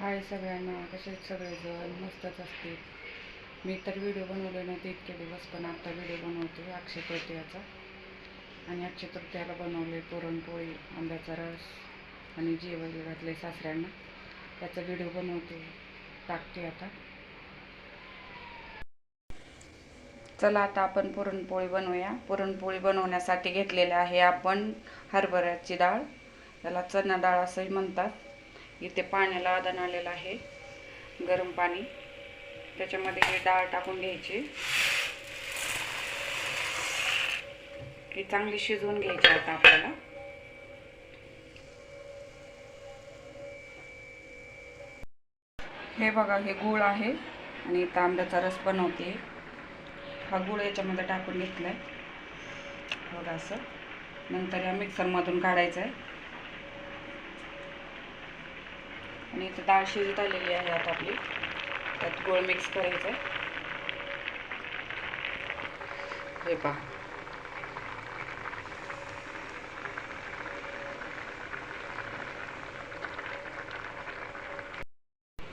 हाय सगळ्यांना कसे सगळेजण? मस्तच असतील मी तर व्हिडिओ बनवले नव्हते इतके दिवस पण आता व्हिडिओ बनवते अक्षय तृतीयाचा. आणि अक्षय तृतीयाला बनवले पुरणपोळी आंब्याचा रस आणि जेवण घातले सासऱ्यांना. त्याचा व्हिडिओ बनवते टाकते आता. चला आता आपण पुरणपोळी बनवूया. पुरणपोळी बनवण्यासाठी घेतलेलं आहे आपण हरभऱ्याची डाळ. त्याला चणा डाळ असंही म्हणतात. इथे पाण्याला आदान आलेलं आहे गरम पाणी. त्याच्यामध्ये हे डाळ टाकून घ्यायची. ही चांगली शिजवून घ्यायची आता आपल्याला. हे बघा हे गूळ आहे आणि इथं आंब्याचा रस बनवते. हा गूळ याच्यामध्ये टाकून घेतला आहे बघा असं. नंतर या मिक्सरमधून काढायचं आहे आणि इथं डाळ शिजत आलेली आहे आता आपली. त्यात गोळ मिक्स करायचं आहे हे पहा.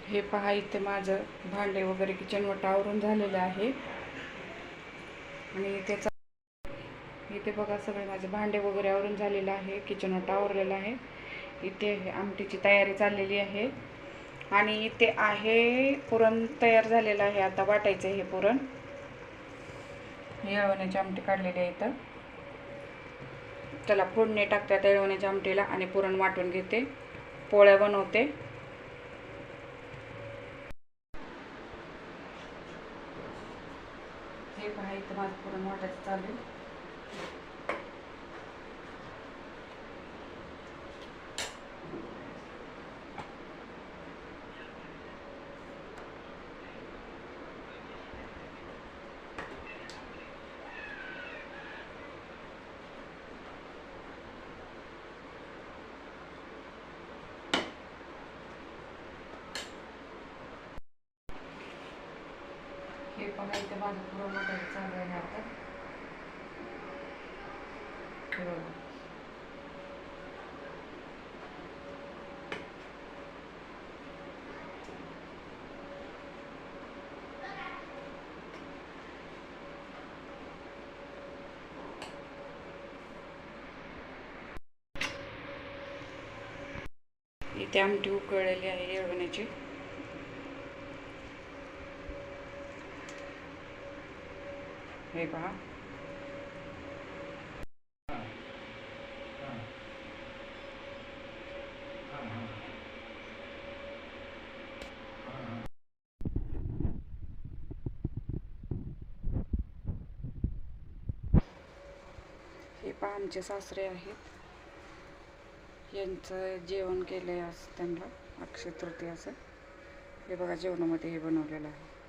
हे पहा इथे माझं भांडे वगैरे किचन वटा आवरून झालेलं आहे. आणि त्याचा इथे बघा सगळे माझे भांडे वगैरे आवरून झालेलं आहे. किचन वटा आवरलेला आहे. इथे आमटीची तयारी चाललेली आहे. आणि इथे आहे पुरण तयार झालेलं आहे. आता वाटायचं हे पुरण. येळवण्याची आमटी काढलेली आहे इथं. त्याला फोडणी टाकतात येळवण्याच्या आमटीला आणि पुरण वाटून घेते. पोळ्या बनवते. हे पहा इथं माझं पुरण वाटायचं चालेल हे पहा इथे माझं पुरण वाटायचं चालू आहे आता हे बघा. इथे आमटी उकळलेली आहे येळवण्याची हे पहा. हे पहा आमचे सासरे आहेत. यांचं जेवण केलं आहे आज त्यांना अक्षय तृतीयाचं. हे बघा जेवणामध्ये हे बनवलेलं आहे.